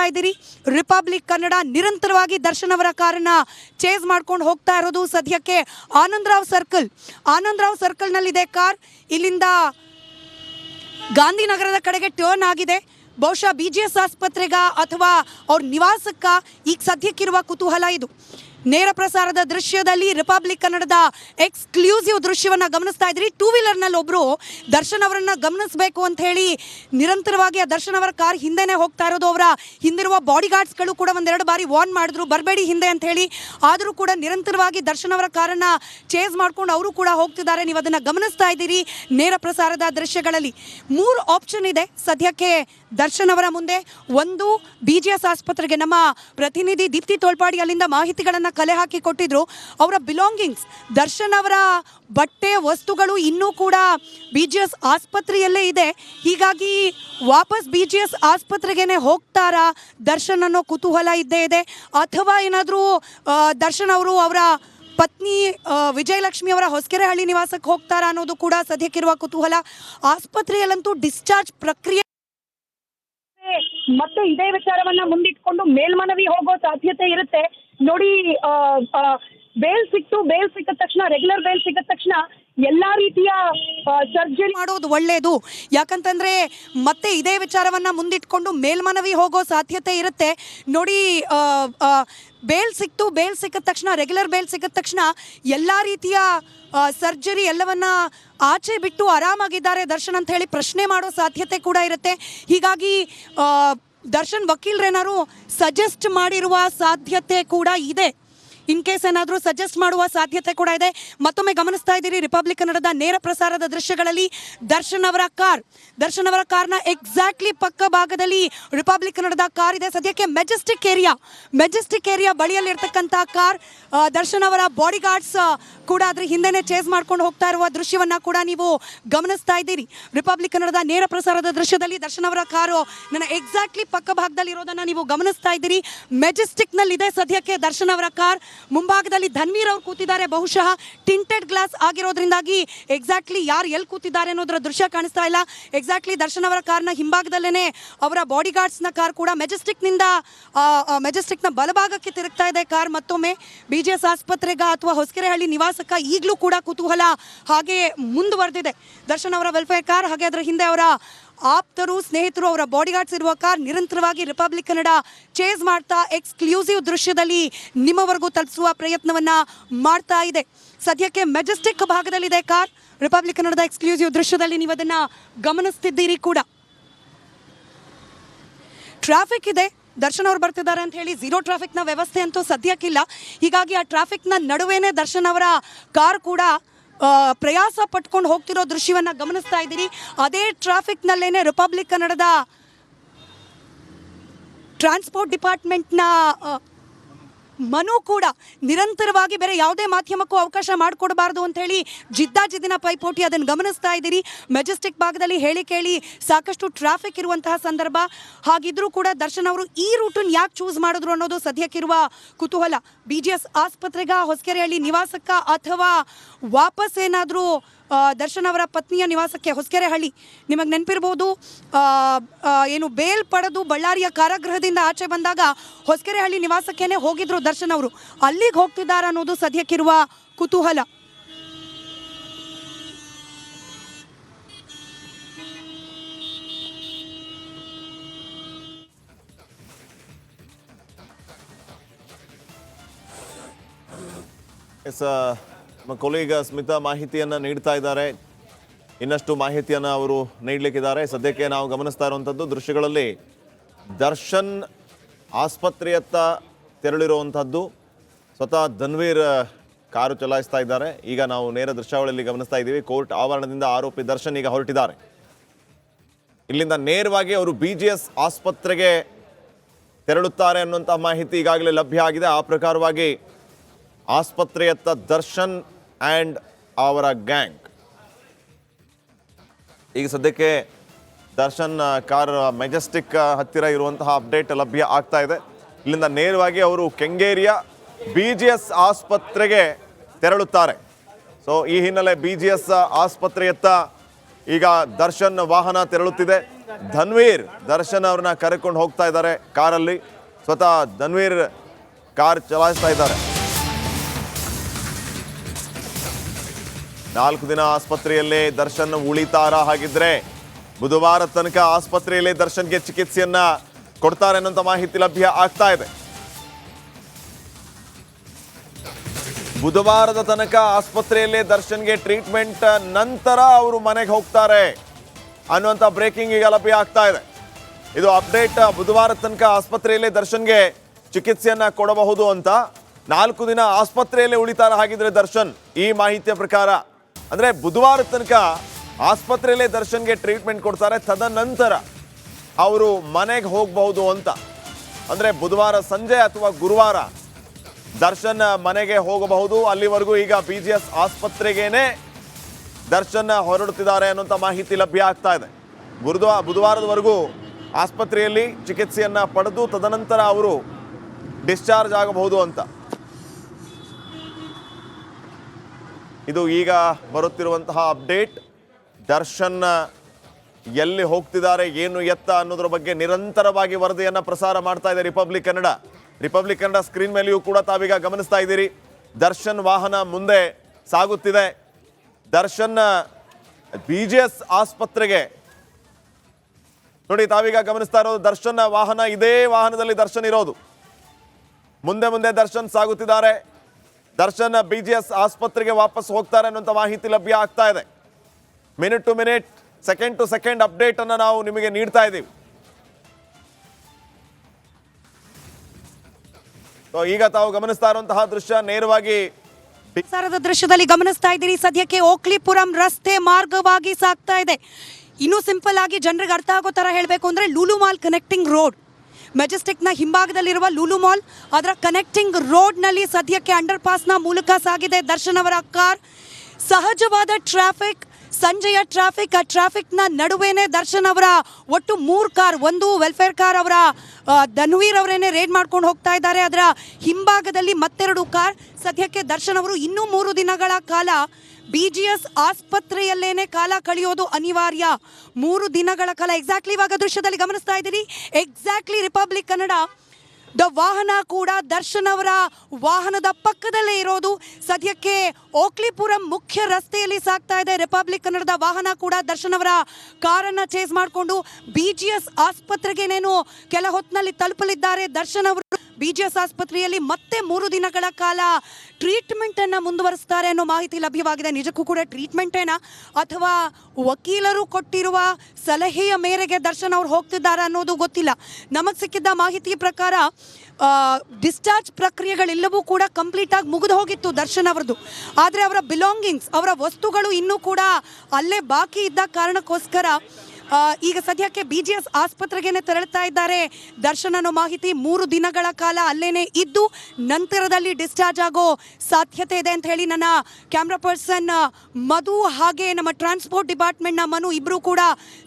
ಗಮನಿಸ್ತಾ ಇದ್ದೀರಿ. ರಿಪಬ್ಲಿಕ್ ಕನ್ನಡ ನಿರಂತರವಾಗಿ ದರ್ಶನ್ ಅವರ ಕಾರನ್ನ ಚೇಸ್ ಮಾಡ್ಕೊಂಡು ಹೋಗ್ತಾ ಇರೋದು ಸದ್ಯಕ್ಕೆ ಆನಂದರಾವ್ ಸರ್ಕಲ್ ಆನಂದರಾವ್ ಸರ್ಕಲ್ನಲ್ಲಿದೆ ಕಾರ್. ಇಲ್ಲಿಂದ ಗಾಂಧಿನಗರದ ಕಡೆಗೆ ಟರ್ನ್ ಆಗಿದೆ. ಬಹುಶಃ ಬಿ ಜಿ ಎಸ್ ಆಸ್ಪತ್ರೆಗ ಅಥವಾ ಅವ್ರ ನಿವಾಸಕ್ಕ ಈಗ ಸದ್ಯಕ್ಕಿರುವ ಕುತೂಹಲ ಇದು. ನೇರ ಪ್ರಸಾರದ ದೃಶ್ಯದಲ್ಲಿ ರಿಪಬ್ಲಿಕ್ ಕನ್ನಡದ ಎಕ್ಸ್ಕ್ಲೂಸಿವ್ ದೃಶ್ಯವನ್ನು ಗಮನಿಸ್ತಾ ಇದ್ರಿ. ಟೂ ವೀಲರ್ನಲ್ಲಿ ಒಬ್ರು ದರ್ಶನ್ ಅವರನ್ನ ಗಮನಿಸಬೇಕು ಅಂತ ಹೇಳಿ ನಿರಂತರವಾಗಿ ಆ ದರ್ಶನ್ ಅವರ ಕಾರ್ ಹಿಂದೆನೆ ಹೋಗ್ತಾ ಇರೋದು. ಅವರ ಹಿಂದಿರುವ ಬಾಡಿ ಗಾರ್ಡ್ಸ್ಗಳು ಕೂಡ ಒಂದೆರಡು ಬಾರಿ ವಾರ್ನ್ ಮಾಡಿದ್ರು. ಬರಬೇಡಿ ಹಿಂದೆ ಅಂತ ಹೇಳಿ. ಆದರೂ ಕೂಡ ನಿರಂತರವಾಗಿ ದರ್ಶನ್ ಅವರ ಕಾರನ್ನ ಚೇಸ್ ಮಾಡ್ಕೊಂಡು ಅವರು ಕೂಡ ಹೋಗ್ತಿದ್ದಾರೆ. ನೀವು ಅದನ್ನು ಗಮನಿಸ್ತಾ ಇದ್ದೀರಿ ನೇರ ಪ್ರಸಾರದ ದೃಶ್ಯಗಳಲ್ಲಿ. ಮೂರು ಆಪ್ಷನ್ ಇದೆ ಸದ್ಯಕ್ಕೆ ದರ್ಶನ್ ಅವರ ಮುಂದೆ ಒಂದು ಬಿ ಜಿ ಎಸ್ ಆಸ್ಪತ್ರೆಗೆ ನಮ್ಮ ಪ್ರತಿನಿಧಿ ದೀಪ್ತಿ ತೋಳ್ಪಾಡಿ ಅಲ್ಲಿಂದ ಮಾಹಿತಿಗಳನ್ನು ಕಲೆ ಹಾಕಿ ಕೊಟ್ಟಿದ್ರು. ಅವರ ಬಿಲಾಂಗಿಂಗ್ಸ್ ದರ್ಶನ್ ಅವರ ಬಟ್ಟೆ, ವಸ್ತುಗಳು ಇನ್ನೂ ಕೂಡ ಬಿ ಜಿ ಎಸ್ ಆಸ್ಪತ್ರೆಯಲ್ಲೇ ಇದೆ. ಹೀಗಾಗಿ ವಾಪಸ್ ಬಿ ಜಿ ಎಸ್ ಆಸ್ಪತ್ರೆಗೇನೆ ಹೋಗ್ತಾರಾ ದರ್ಶನ್ ಅನ್ನೋ ಕುತೂಹಲ ಇದ್ದೇ ಇದೆ. ಅಥವಾ ಏನಾದರೂ ದರ್ಶನ್ ಅವರು ಅವರ ಪತ್ನಿ ವಿಜಯಲಕ್ಷ್ಮಿ ಅವರ ಹೊಸಕೆರೆಹಳ್ಳಿ ನಿವಾಸಕ್ಕೆ ಹೋಗ್ತಾರಾ ಅನ್ನೋದು ಕೂಡ ಸದ್ಯಕ್ಕಿರುವ ಕುತೂಹಲ. ಆಸ್ಪತ್ರೆಯಲ್ಲಂತೂ ಡಿಸ್ಚಾರ್ಜ್ ಪ್ರಕ್ರಿಯೆ ಮತ್ತೆ ಇದೇ ವಿಚಾರವನ್ನ ಮುಂದಿಟ್ಕೊಂಡು ಮೇಲ್ಮನವಿ ಹೋಗೋ ಸಾಧ್ಯತೆ ಇರುತ್ತೆ. ನೋಡಿ ಬೇಲ್ ಸಿಕ್ತು, ಬೇಲ್ ಸಿಕ್ಕ ತಕ್ಷಣ ರೆಗ್ಯುಲರ್ ಬೇಲ್ ಸಿಕ್ಕ ತಕ್ಷಣ ಎಲ್ಲಾ ರೀತಿಯ ಸರ್ಜರಿ ಮಾಡೋದು ಒಳ್ಳೆಯದು ಯಾಕಂತಂದ್ರೆ ಮತ್ತೆ ಇದೇ ವಿಚಾರವನ್ನ ಮುಂದಿಟ್ಕೊಂಡು ಮೇಲ್ಮನವಿ ಹೋಗೋ ಸಾಧ್ಯತೆ ಇರುತ್ತೆ. ನೋಡಿ ಬೇಲ್ ಸಿಕ್ತು ಬೇಲ್ ಸಿಕ್ಕಿದ ತಕ್ಷಣ ರೆಗ್ಯುಲರ್ ಬೇಲ್ ಸಿಕ್ಕಿದ ತಕ್ಷಣ ಎಲ್ಲ ರೀತಿಯ ಸರ್ಜರಿ ಎಲ್ಲವನ್ನ ಆಚೆ ಬಿಟ್ಟು ಆರಾಮಾಗಿದ್ದಾರೆ ದರ್ಶನ್ ಅಂತ ಹೇಳಿ ಪ್ರಶ್ನೆ ಮಾಡೋ ಸಾಧ್ಯತೆ ಕೂಡ ಇರುತ್ತೆ. ಹೀಗಾಗಿ ದರ್ಶನ್ ವಕೀಲರೇನಾರು ಸಜೆಸ್ಟ್ ಮಾಡಿರುವ ಸಾಧ್ಯತೆ ಕೂಡ ಇದೆ. ಇನ್ ಕೇಸ್ ಏನಾದರೂ ಸಜೆಸ್ಟ್ ಮಾಡುವ ಸಾಧ್ಯತೆ ಕೂಡ ಇದೆ. ಮತ್ತೊಮ್ಮೆ ಗಮನಿಸ್ತಾ ಇದ್ದೀರಿ ರಿಪಬ್ಲಿಕ್ ಕನ್ನಡದ ನೇರ ಪ್ರಸಾರದ ದೃಶ್ಯಗಳಲ್ಲಿ ದರ್ಶನ್ ಅವರ ಕಾರ್. ದರ್ಶನ್ ಅವರ ಕಾರ್ನ ಎಕ್ಸಾಕ್ಟ್ಲಿ ಪಕ್ಕ ಭಾಗದಲ್ಲಿ ರಿಪಬ್ಲಿಕ್ ಕನ್ನಡದ ಕಾರ್ ಇದೆ. ಸದ್ಯಕ್ಕೆ ಮೆಜೆಸ್ಟಿಕ್ ಏರಿಯಾ ಮೆಜೆಸ್ಟಿಕ್ ಏರಿಯಾ ಬಳಿಯಲ್ಲಿರ್ತಕ್ಕಂಥ ಕಾರ್ ದರ್ಶನ್ ಅವರ ಬಾಡಿ ಗಾರ್ಡ್ಸ್ ಕೂಡ ಅದ್ರ ಹಿಂದೆನೆ ಚೇಸ್ ಮಾಡ್ಕೊಂಡು ಹೋಗ್ತಾ ಇರುವ ದೃಶ್ಯವನ್ನ ಕೂಡ ನೀವು ಗಮನಿಸ್ತಾ ಇದ್ದೀರಿ. ರಿಪಬ್ಲಿಕ್ ಕನ್ನಡದ ನೇರ ಪ್ರಸಾರದ ದೃಶ್ಯದಲ್ಲಿ ದರ್ಶನ್ ಅವರ ಕಾರು ನನ್ನ ಎಕ್ಸಾಕ್ಟ್ಲಿ ಪಕ್ಕ ಭಾಗದಲ್ಲಿ ಇರೋದನ್ನ ನೀವು ಗಮನಿಸ್ತಾ ಇದ್ದೀರಿ. ಮೆಜೆಸ್ಟಿಕ್ನಲ್ಲಿ ಇದೆ ಸದ್ಯಕ್ಕೆ ದರ್ಶನ್ ಅವರ ಕಾರ್. ಮುಂಭಾಗದಲ್ಲಿ ಧನ್ವೀರ್ ಅವ್ರು ಕೂತಿದ್ದಾರೆ. ಬಹುಶಃ ಟಿಂಟೆಡ್ ಗ್ಲಾಸ್ ಆಗಿರೋದ್ರಿಂದಾಗಿ ಎಕ್ಸಾಕ್ಟ್ಲಿ ಯಾರು ಎಲ್ಲಿ ಕೂತಿದ್ದಾರೆ ಅನ್ನೋದ್ರ ದೃಶ್ಯ ಕಾಣಿಸ್ತಾ ಇಲ್ಲ. ಎಕ್ಸಾಕ್ಟ್ಲಿ ದರ್ಶನ್ ಅವರ ಕಾರ್ನ ಹಿಂಭಾಗದಲ್ಲೇ ಅವರ ಬಾಡಿ ಗಾರ್ಡ್ಸ್ನ ಕಾರ್ ಕೂಡ ಮೆಜೆಸ್ಟಿಕ್ನಿಂದ ಮೆಜೆಸ್ಟಿಕ್ನ ಬಲಭಾಗಕ್ಕೆ ತಿರುಗ್ತಾ ಇದೆ ಕಾರ್ ಮತ್ತೊಮ್ಮೆ ಬಿ ಜಿ ಎಸ್ ಆಸ್ಪತ್ರೆಗ ಅಥವಾ ಹೊಸಕೆರೆಹಳ್ಳಿ ನಿವಾಸಕ್ಕ ಈಗಲೂ ಕೂಡ ಕುತೂಹಲ ಹಾಗೆ ಮುಂದುವರೆದಿದೆ. ದರ್ಶನ್ ಅವರ ವೆಲ್ಫೇರ್ ಕಾರ್ ಹಾಗೆ ಅದರ ಹಿಂದೆ ಅವರ ಆಪ್ತರು, ಸ್ನೇಹಿತರು ಅವರ ಬಾಡಿಗಾರ್ಡ್ಸ್ ಇರುವ ಕಾರ್ ನಿರಂತರವಾಗಿ ರಿಪಬ್ಲಿಕ್ ಕನ್ನಡ ಚೇಸ್ ಮಾಡ್ತಾ ಎಕ್ಸ್ಕ್ಲೂಸಿವ್ ದೃಶ್ಯದಲ್ಲಿ ನಿಮ್ಮವರೆಗೂ ತಲುಪಿಸುವ ಪ್ರಯತ್ನವನ್ನ ಮಾಡ್ತಾ ಇದೆ. ಸದ್ಯಕ್ಕೆ ಮೆಜೆಸ್ಟಿಕ್ ಭಾಗದಲ್ಲಿದೆ ಕಾರ್. ರಿಪಬ್ಲಿಕ್ ಕನ್ನಡದ ಎಕ್ಸ್ಕ್ಲೂಸಿವ್ ದೃಶ್ಯದಲ್ಲಿ ನೀವು ಅದನ್ನ ಗಮನಿಸ್ತಿದ್ದೀರಿ ಕೂಡ. ಟ್ರಾಫಿಕ್ ಇದೆ. ದರ್ಶನ್ ಅವ್ರು ಬರ್ತಿದ್ದಾರೆ ಅಂತ ಹೇಳಿ ಝೀರೋ ಟ್ರಾಫಿಕ್ನ ವ್ಯವಸ್ಥೆ ಅಂತೂ ಸದ್ಯಕ್ಕಿಲ್ಲ ಹೀಗಾಗಿ ಆ ಟ್ರಾಫಿಕ್ನ ನಡುವೆನೇ ದರ್ಶನ್ ಅವರ ಕಾರ್ ಕೂಡ ಪ್ರಯಾಸ ಪಟ್ಕೊಂಡು ಹೋಗ್ತಿರೋ ದೃಶ್ಯವನ್ನ ಗಮನಿಸ್ತಾ ಇದ್ದೀರಿ. ಅದೇ ಟ್ರಾಫಿಕ್ನಲ್ಲೇನೆ ರಿಪಬ್ಲಿಕ್ ಕನ್ನಡದ ಟ್ರಾನ್ಸ್ಪೋರ್ಟ್ ಡಿಪಾರ್ಟ್ಮೆಂಟ್ನ ಮನು ಕೂಡ ನಿರಂತರವಾಗಿ ಬೇರೆ ಯಾವುದೇ ಮಾಧ್ಯಮಕ್ಕೂ ಅವಕಾಶ ಮಾಡಿಕೊಡಬಾರ್ದು ಅಂತ ಹೇಳಿ ಜಿದ್ದಾಜಿದ್ದಿನ ಪೈಪೋಟಿ ಅದನ್ನು ಗಮನಿಸ್ತಾ ಇದ್ದೀರಿ ಮೆಜೆಸ್ಟಿಕ್ ಭಾಗದಲ್ಲಿ ಹೇಳಿ ಕೇಳಿ ಸಾಕಷ್ಟು ಟ್ರಾಫಿಕ್ ಇರುವಂತಹ ಸಂದರ್ಭ. ಹಾಗಿದ್ರೂ ಕೂಡ ದರ್ಶನ್ ಅವರು ಈ ರೂಟನ್ನು ಯಾಕೆ ಚೂಸ್ ಮಾಡಿದ್ರು ಅನ್ನೋದು ಸದ್ಯಕ್ಕಿರುವ ಕುತೂಹಲ. ಬಿ ಜಿ ಎಸ್ ಆಸ್ಪತ್ರೆಗ ಹೊಸಕೆರೆಹಳ್ಳಿ ನಿವಾಸಕ್ಕ ಅಥವಾ ವಾಪಸ್ ಏನಾದರೂ ದರ್ಶನ್ ಅವರ ಪತ್ನಿಯ ನಿವಾಸಕ್ಕೆ ಹೊಸಕೆರೆಹಳ್ಳಿ. ನಿಮಗೆ ನೆನಪಿರ್ಬೋದು ಏನು ಬೇಲ್ ಪಡೆದು ಬಳ್ಳಾರಿಯ ಕಾರಾಗೃಹದಿಂದ ಆಚೆ ಬಂದಾಗ ಹೊಸಕೆರೆಹಳ್ಳಿ ನಿವಾಸಕ್ಕೇನೆ ಹೋಗಿದ್ರು ದರ್ಶನ್ ಅವರು. ಅಲ್ಲಿಗೆ ಹೋಗ್ತಿದ್ದಾರೆ ಅನ್ನೋದು ಸದ್ಯಕ್ಕಿರುವ ಕುತೂಹಲ. ಎಸ್ ನಮ್ಮ ಕೊಲೀಗ ಸ್ಮಿತಾ ಮಾಹಿತಿಯನ್ನು ನೀಡ್ತಾ ಇದ್ದಾರೆ. ಇನ್ನಷ್ಟು ಮಾಹಿತಿಯನ್ನು ಅವರು ನೀಡಲಿಕ್ಕಿದ್ದಾರೆ. ಸದ್ಯಕ್ಕೆ ನಾವು ಗಮನಿಸ್ತಾ ಇರುವಂಥದ್ದು ದೃಶ್ಯಗಳಲ್ಲಿ ದರ್ಶನ್ ಆಸ್ಪತ್ರೆಯತ್ತ ತೆರಳಿರುವಂಥದ್ದು ಸ್ವತಃ ಧನ್ವೀರ್ ಕಾರು ಚಲಾಯಿಸ್ತಾ ಇದ್ದಾರೆ. ಈಗ ನಾವು ನೇರ ದೃಶ್ಯಾವಳಿಯಲ್ಲಿ ಗಮನಿಸ್ತಾ ಇದ್ದೀವಿ. ಕೋರ್ಟ್ ಆವರಣದಿಂದ ಆರೋಪಿ ದರ್ಶನ್ ಈಗ ಹೊರಟಿದ್ದಾರೆ. ಇಲ್ಲಿಂದ ನೇರವಾಗಿ ಅವರು ಬಿ ಜಿ ಎಸ್ ಆಸ್ಪತ್ರೆಗೆ ತೆರಳುತ್ತಾರೆ ಅನ್ನುವಂಥ ಮಾಹಿತಿ ಈಗಾಗಲೇ ಲಭ್ಯ ಆಗಿದೆ. ಆ ಪ್ರಕಾರವಾಗಿ ಆಸ್ಪತ್ರೆಯತ್ತ ದರ್ಶನ್ ಆ್ಯಂಡ್ ಅವರ ಗ್ಯಾಂಗ್. ಈಗ ಸದ್ಯಕ್ಕೆ ದರ್ಶನ್ ಕಾರ್ ಮೆಜೆಸ್ಟಿಕ್ ಹತ್ತಿರ ಇರುವಂತಹ ಅಪ್ಡೇಟ್ ಲಭ್ಯ ಆಗ್ತಾ ಇದೆ. ಇಲ್ಲಿಂದ ನೇರವಾಗಿ ಅವರು ಕೆಂಗೇರಿಯ ಬಿ ಜಿ ಎಸ್ ಆಸ್ಪತ್ರೆಗೆ ತೆರಳುತ್ತಾರೆ. ಸೊ ಈ ಹಿನ್ನೆಲೆ ಬಿ ಜಿ ಎಸ್ ಆಸ್ಪತ್ರೆಯತ್ತ ಈಗ ದರ್ಶನ್ ವಾಹನ ತೆರಳುತ್ತಿದೆ. ಧನ್ವೀರ್, ದರ್ಶನ್ ಅವ್ರನ್ನ ಕರೆಕೊಂಡು ಹೋಗ್ತಾ ಇದ್ದಾರೆ ಕಾರಲ್ಲಿ. ಸ್ವತಃ ಧನ್ವೀರ್ ಕಾರ್ ಚಲಾಯಿಸ್ತಾ ಇದ್ದಾರೆ. ನಾಲ್ಕು ದಿನ ಆಸ್ಪತ್ರೆಯಲ್ಲೇ ದರ್ಶನ್ ಉಳಿತಾರ ಹಾಗಿದ್ರೆ ಬುಧವಾರ ತನಕ ಆಸ್ಪತ್ರೆಯಲ್ಲೇ ದರ್ಶನ್ಗೆ ಚಿಕಿತ್ಸೆಯನ್ನ ಕೊಡ್ತಾರೆ ಅನ್ನೋಂಥ ಮಾಹಿತಿ ಲಭ್ಯ ಆಗ್ತಾ ಇದೆ. ಬುಧವಾರದ ತನಕ ಆಸ್ಪತ್ರೆಯಲ್ಲೇ ದರ್ಶನ್ಗೆ ಟ್ರೀಟ್ಮೆಂಟ್ ನಂತರ ಅವರು ಮನೆಗೆ ಹೋಗ್ತಾರೆ ಅನ್ನುವಂಥ ಬ್ರೇಕಿಂಗ್ ಈಗ ಲಭ್ಯ ಆಗ್ತಾ ಇದೆ. ಇದು ಅಪ್ಡೇಟ್ ಬುಧವಾರ ತನಕ ಆಸ್ಪತ್ರೆಯಲ್ಲೇ ದರ್ಶನ್ಗೆ ಚಿಕಿತ್ಸೆಯನ್ನ ಕೊಡಬಹುದು ಅಂತ ನಾಲ್ಕು ದಿನ ಆಸ್ಪತ್ರೆಯಲ್ಲೇ ಉಳಿತಾರ ಹಾಗಿದ್ರೆ ದರ್ಶನ್ ಈ ಮಾಹಿತಿಯ ಪ್ರಕಾರ ಅಂದ್ರೆ ಬುಧವಾರ ತನಕ ಆಸ್ಪತ್ರೆಯಲ್ಲೇ ದರ್ಶನ್ಗೆ ಟ್ರೀಟ್ಮೆಂಟ್ ಕೊಡ್ತಾರೆ. ತದನಂತರ ಅವರು ಮನೆಗೆ ಹೋಗಬಹುದು ಅಂತ. ಅಂದ್ರೆ ಬುಧವಾರ ಸಂಜೆ ಅಥವಾ ಗುರುವಾರ ದರ್ಶನ್ ಮನೆಗೆ ಹೋಗಬಹುದು. ಅಲ್ಲಿವರೆಗೂ ಈಗ ಬಿ ಜಿ ಎಸ್ ಆಸ್ಪತ್ರೆಗೇನೆ ದರ್ಶನ್ ಹೊರಡುತ್ತಿದ್ದಾರೆ ಅನ್ನುವಂಥ ಮಾಹಿತಿ ಲಭ್ಯ ಆಗ್ತಾ ಇದೆ. ಬುಧವಾ ಬುಧವಾರದವರೆಗೂ ಆಸ್ಪತ್ರೆಯಲ್ಲಿ ಚಿಕಿತ್ಸೆಯನ್ನು ಪಡೆದು ತದನಂತರ ಅವರು ಡಿಸ್ಚಾರ್ಜ್ ಆಗಬಹುದು ಅಂತ. ಇದು ಈಗ ಬರುತ್ತಿರುವಂತಹ ಅಪ್ಡೇಟ್. ದರ್ಶನ್ ಎಲ್ಲಿ ಹೋಗ್ತಿದ್ದಾರೆ, ಏನು ಎತ್ತ ಅನ್ನೋದ್ರ ಬಗ್ಗೆ ನಿರಂತರವಾಗಿ ವರದಿಯನ್ನು ಪ್ರಸಾರ ಮಾಡ್ತಾ ಇದೆ Republic Kannada. Republic Kannada screen ಮೇಲೆಯೂ ಕೂಡ ತಾವೀಗ ಗಮನಿಸ್ತಾ ಇದ್ದೀರಿ. ದರ್ಶನ್ ವಾಹನ ಮುಂದೆ ಸಾಗುತ್ತಿದೆ. ದರ್ಶನ್ ಬಿ ಆಸ್ಪತ್ರೆಗೆ. ನೋಡಿ, ತಾವೀಗ ಗಮನಿಸ್ತಾ ಇರೋದು ದರ್ಶನ್ ವಾಹನ, ಇದೇ ವಾಹನದಲ್ಲಿ ದರ್ಶನ್ ಇರೋದು. ಮುಂದೆ ಮುಂದೆ ದರ್ಶನ್ ಸಾಗುತ್ತಿದ್ದಾರೆ. ದರ್ಶನ್ ಬಿ ಜಿ ಎಸ್ ಆಸ್ಪತ್ರೆಗೆ ವಾಪಸ್ ಹೋಗ್ತಾರೆ ಅನ್ನುವಂಥ ಮಾಹಿತಿ ಲಭ್ಯ ಆಗ್ತಾ ಇದೆ. Minute to minute, second to second update ಅನ್ನ ನಾವು ನಿಮಗೆ ನೀಡ್ತಾ ಇದ್ದೀವಿ. ಈಗ ತಾವು ಗಮನಿಸ್ತಾ ಇರುವಂತಹ ದೃಶ್ಯ, ನೇರವಾಗಿ ಸಾರದ ದೃಶ್ಯದಲ್ಲಿ ಗಮನಿಸ್ತಾ ಇದ್ದೀರಿ. ಸದ್ಯಕ್ಕೆ ಓಕ್ಲಿಪುರಂ ರಸ್ತೆ ಮಾರ್ಗವಾಗಿ ಸಾಗ್ತಾ ಇದೆ. ಇನ್ನೂ ಸಿಂಪಲ್ ಆಗಿ ಜನರಿಗೆ ಅರ್ಥ ಆಗೋ ತರ ಹೇಳಬೇಕು ಅಂದ್ರೆ ಲೂಲು ಮಾಲ್ ಕನೆಕ್ಟಿಂಗ್ ರೋಡ್ ಮೆಜೆಸ್ಟಿಕ್ನ ಹಿಂಭಾಗದಲ್ಲಿರುವ ಲೂಲು ಮಾಲ್ ಅದರ ಕನೆಕ್ಟಿಂಗ್ ರೋಡ್ನಲ್ಲಿ ಸದ್ಯಕ್ಕೆ ಅಂಡರ್ ಪಾಸ್ನ ಮೂಲಕ ಸಾಗಿದೆ ದರ್ಶನ್ ಅವರ ಕಾರ್. ಸಹಜವಾದ ಟ್ರಾಫಿಕ್ ಸಂಜೆಯ ಟ್ರಾಫಿಕ್ ಆ ಟ್ರಾಫಿಕ್ನ ನಡುವೆನೇ ದರ್ಶನ್ ಅವರ ಒಟ್ಟು ಮೂರು ಕಾರ್, ಒಂದು ವೆಲ್ಫೇರ್ ಕಾರ್ ಅವರ ಧನ್ವೀರ್ ಅವರೇನೆ ರೇಡ್ ಮಾಡ್ಕೊಂಡು ಹೋಗ್ತಾ ಇದ್ದಾರೆ. ಅದರ ಹಿಂಭಾಗದಲ್ಲಿ ಮತ್ತೆರಡು ಕಾರ್. ಸದ್ಯಕ್ಕೆ ದರ್ಶನ್ ಅವರು ಇನ್ನೂ ಮೂರು ದಿನಗಳ ಕಾಲ ಬಿ ಜಿ ಎಸ್ ಆಸ್ಪತ್ರೆಯಲ್ಲೇನೆ ಕಾಲ ಕಳೆಯೋದು ಅನಿವಾರ್ಯ. ಮೂರು ದಿನಗಳ ಕಾಲ. ಎಕ್ಸಾಕ್ಟ್ಲಿ ಇವಾಗ ದೃಶ್ಯದಲ್ಲಿ ಗಮನಿಸ್ತಾ ಇದ್ದೀರಿ. ಎಕ್ಸಾಕ್ಟ್ಲಿ ರಿಪಬ್ಲಿಕ್ ಕನ್ನಡ ದ ವಾಹನ ಕೂಡ ದರ್ಶನ್ ಅವರ ವಾಹನದ ಪಕ್ಕದಲ್ಲೇ ಇರೋದು. ಸದ್ಯಕ್ಕೆ ಓಕ್ಲಿಪುರಂ ಮುಖ್ಯ ರಸ್ತೆಯಲ್ಲಿ ಸಾಗ್ತಾ ಇದೆ. ರಿಪಬ್ಲಿಕ್ ಕನ್ನಡದ ವಾಹನ ಕೂಡ ದರ್ಶನ್ ಅವರ ಕಾರನ್ನ ಚೇಸ್ ಮಾಡಿಕೊಂಡು ಬಿ ಜಿ ಎಸ್ ಕೆಲ ಹೊತ್ತಿನಲ್ಲಿ ತಲುಪಲಿದ್ದಾರೆ. ದರ್ಶನ್ ಅವರು ಬಿ ಜಿ ಎಸ್ ಆಸ್ಪತ್ರೆಯಲ್ಲಿ ಮತ್ತೆ ಮೂರು ದಿನಗಳ ಕಾಲ ಟ್ರೀಟ್ಮೆಂಟ್ ಅನ್ನ ಮುಂದುವರಿಸ್ತಾರೆ ಅನ್ನೋ ಮಾಹಿತಿ ಲಭ್ಯವಾಗಿದೆ. ನಿಜಕ್ಕೂ ಕೂಡ ಟ್ರೀಟ್ಮೆಂಟ್ ಏನಾ? ಅಥವಾ ವಕೀಲರು ಕೊಟ್ಟಿರುವ ಸಲಹೆಯ ಮೇರೆಗೆ ದರ್ಶನ್ ಅವ್ರು ಹೋಗ್ತಿದ್ದಾರೆ ಅನ್ನೋದು ಗೊತ್ತಿಲ್ಲ. ನಮಗೆ ಸಿಕ್ಕಿದ್ದ ಮಾಹಿತಿ ಪ್ರಕಾರ ಡಿಸ್ಚಾರ್ಜ್ ಪ್ರಕ್ರಿಯೆಗಳೆಲ್ಲವೂ ಕೂಡ ಕಂಪ್ಲೀಟ್ ಆಗಿ ಮುಗಿದು ಹೋಗಿತ್ತು ದರ್ಶನ್ ಅವರದು ಆದರೆ ಅವರ ಬಿಲಾಂಗಿಂಗ್ಸ್ ಅವರ ವಸ್ತುಗಳು ಇನ್ನೂ ಕೂಡ ಅಲ್ಲೇ ಬಾಕಿ ಇದ್ದ ಕಾರಣಕ್ಕೋಸ್ಕರ ಈಗ ಸದ್ಯಕ್ಕೆ ಬಿ ಜಿ ಎಸ್ ಆಸ್ಪತ್ರೆಗೇನೆ ತೆರಳುತ್ತಾ ಇದ್ದಾರೆ. ದರ್ಶನ ಅನ್ನೋ ಮಾಹಿತಿ ಮೂರು ದಿನಗಳ ಕಾಲ ಅಲ್ಲೇನೆ ಇದ್ದು, ನಂತರದಲ್ಲಿ ಡಿಸ್ಚಾರ್ಜ್ ಆಗೋ ಸಾಧ್ಯತೆ ಇದೆ ಅಂತ ಹೇಳಿ ನನ್ನ ಕ್ಯಾಮ್ರಾ ಪರ್ಸನ್ ಮಧು ಹಾಗೆ ನಮ್ಮ ಟ್ರಾನ್ಸ್ಪೋರ್ಟ್ ಡಿಪಾರ್ಟ್ಮೆಂಟ್ನ ಮನು ಇಬ್ಬರು ಕೂಡ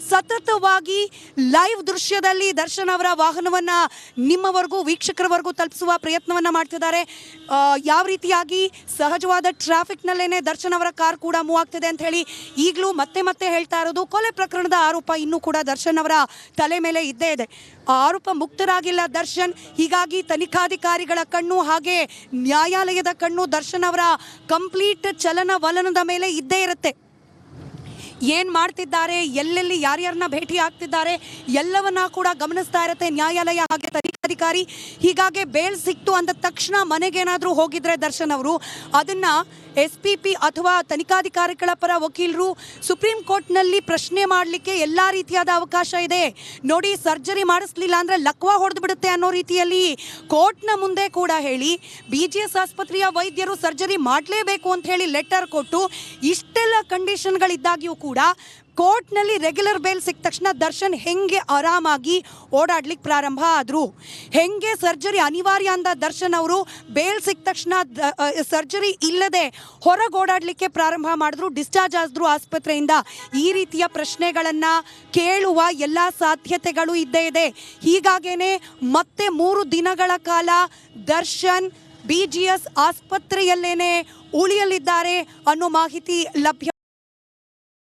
ಸತತವಾಗಿ ಲೈವ್ ದೃಶ್ಯದಲ್ಲಿ ದರ್ಶನ್ ಅವರ ವಾಹನವನ್ನು ನಿಮ್ಮವರೆಗೂ, ವೀಕ್ಷಕರವರೆಗೂ ತಲುಪಿಸುವ ಪ್ರಯತ್ನವನ್ನು ಮಾಡ್ತಿದ್ದಾರೆ. ಯಾವ ರೀತಿಯಾಗಿ ಸಹಜವಾದ ಟ್ರಾಫಿಕ್ನಲ್ಲೇ ದರ್ಶನ್ ಅವರ ಕಾರ್ ಕೂಡ ಮೂವ್ ಆಗ್ತಿದೆ ಅಂತ ಹೇಳಿ ಈಗಲೂ ಮತ್ತೆ ಮತ್ತೆ ಹೇಳ್ತಾ ಇರೋದು. ಕೊಲೆ ಪ್ರಕರಣದ ಆರೋಪ ಇನ್ನೂ ಕೂಡ ದರ್ಶನ್ ಅವರ ತಲೆ ಮೇಲೆ ಇದ್ದೇ ಇದೆ. ಆರೋಪ ಮುಕ್ತರಾಗಿಲ್ಲ ದರ್ಶನ್. ಹೀಗಾಗಿ ತನಿಖಾಧಿಕಾರಿಗಳ ಕಣ್ಣು ಹಾಗೆ ನ್ಯಾಯಾಲಯದ ಕಣ್ಣು ದರ್ಶನ್ ಅವರ ಕಂಪ್ಲೀಟ್ ಚಲನವಲನದ ಮೇಲೆ ಇದ್ದೇ ಇರುತ್ತೆ. ಏನು ಮಾಡ್ತಿದ್ದಾರೆ, ಎಲ್ಲೆಲ್ಲಿ ಯಾರ್ಯಾರನ್ನ ಭೇಟಿ ಆಗ್ತಿದ್ದಾರೆ, ಎಲ್ಲವನ್ನ ಕೂಡ ಗಮನಿಸ್ತಾ ಇರುತ್ತೆ ನ್ಯಾಯಾಲಯ ಹಾಗೆ ತನಿಖಾಧಿಕಾರಿ ಹೀಗಾಗಿ ಬೇಲ್ ಸಿಕ್ತು ಅಂದ ತಕ್ಷಣ ಮನೆಗೇನಾದರೂ ಹೋಗಿದ್ರೆ ದರ್ಶನ್ ಅವರು, ಅದನ್ನು ಎಸ್ ಪಿ ಪಿ ಅಥವಾ ತನಿಖಾಧಿಕಾರಿಗಳ ಪರ ವಕೀಲರು ಸುಪ್ರೀಂ ಕೋರ್ಟ್ನಲ್ಲಿ ಪ್ರಶ್ನೆ ಮಾಡಲಿಕ್ಕೆ ಎಲ್ಲ ರೀತಿಯಾದ ಅವಕಾಶ ಇದೆ. ನೋಡಿ, ಸರ್ಜರಿ ಮಾಡಿಸ್ಲಿಲ್ಲ ಅಂದರೆ ಲಕ್ವಾ ಹೊಡೆದು ಬಿಡುತ್ತೆ ಅನ್ನೋ ರೀತಿಯಲ್ಲಿ ಕೋರ್ಟ್ನ ಮುಂದೆ ಕೂಡ ಹೇಳಿ, ಬಿ ಜಿ ಎಸ್ ಆಸ್ಪತ್ರೆಯ ವೈದ್ಯರು ಸರ್ಜರಿ ಮಾಡಲೇಬೇಕು ಅಂತ ಹೇಳಿ ಲೆಟರ್ ಕೊಟ್ಟು ಇಷ್ಟೆಲ್ಲ ಕಂಡೀಷನ್ಗಳಿದ್ದಾಗಿಯೂ ಕೂಡ ಕೋರ್ಟ್ನಲ್ಲಿ ರೆಗ್ಯುಲರ್ ಬೇಲ್ ಸಿಕ್ಕ ತಕ್ಷಣ ದರ್ಶನ್ ಹೆಂಗೆ ಆರಾಮಾಗಿ ಓಡಾಡ್ಲಿಕ್ಕೆ ಪ್ರಾರಂಭ ಆದರು? ಹೆಂಗೆ ಸರ್ಜರಿ ಅನಿವಾರ್ಯ ಅಂದ ದರ್ಶನ್ ಅವರು ಬೇಲ್ ಸಿಕ್ಕ ತಕ್ಷಣ ಸರ್ಜರಿ ಇಲ್ಲದೆ ಹೊರಗೆ ಓಡಾಡಲಿಕ್ಕೆ ಪ್ರಾರಂಭ ಮಾಡಿದ್ರು, ಡಿಸ್ಚಾರ್ಜ್ ಆದ್ರು ಆಸ್ಪತ್ರೆಯಿಂದ? ಈ ರೀತಿಯ ಪ್ರಶ್ನೆಗಳನ್ನು ಕೇಳುವ ಎಲ್ಲ ಸಾಧ್ಯತೆಗಳು ಇದ್ದೇ ಇದೆ. ಹೀಗಾಗೇ ಮತ್ತೆ ಮೂರು ದಿನಗಳ ಕಾಲ ದರ್ಶನ್ ಬಿ ಜಿ ಎಸ್ ಆಸ್ಪತ್ರೆಯಲ್ಲೇನೆ ಉಳಿಯಲಿದ್ದಾರೆ ಅನ್ನೋ ಮಾಹಿತಿ ಲಭ್ಯ